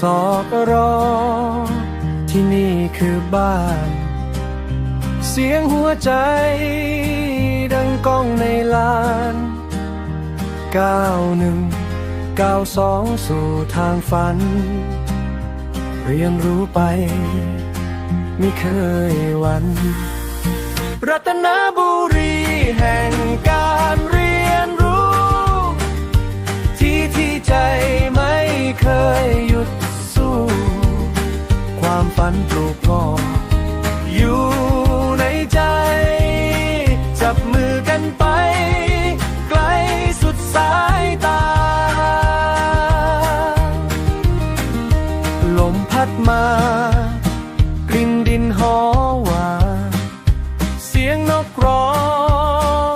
สอกรอ ที่นี่คือบ้าน เสียงหัวใจ ดังก้องในลานก้าวหนึ่งก้าวสองสู่ทางฝัน เรียนรู้ไป ไม่เคยวัน รัตนบุรีแห่งกา ฝันปลูกงออยู่ในใจ จับมือกันไป ไกลสุดสายตา ลมพัดมากลิ่นดินหอหวานเสียงนกร้อ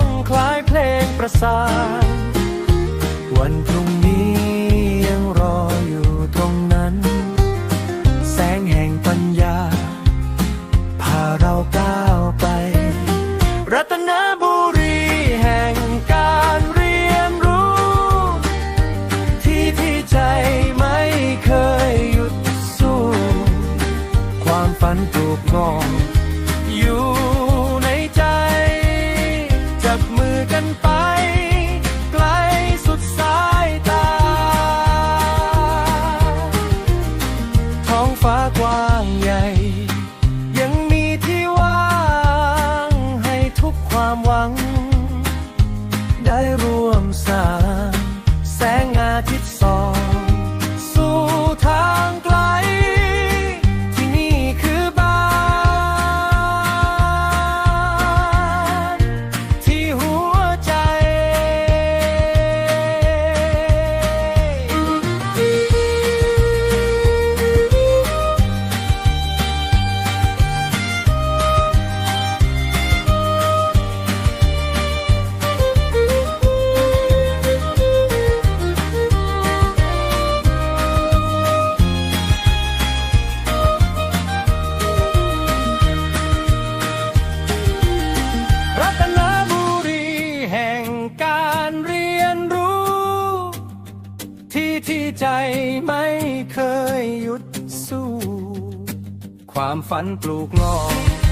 ง คล้ายเพลงประสาน ฝันปลูกงอกอยู่ในใจ จับมือกันไป ไกลสุดสายตา ท้องฟ้ากว้างใหญ่ ยังมีที่ว่างให้ทุกความหวัง ได้ร่วมสร้างแสงอาทิตย์สอง ไม่เคยหยุดสู้ ความฝันปลูกงอก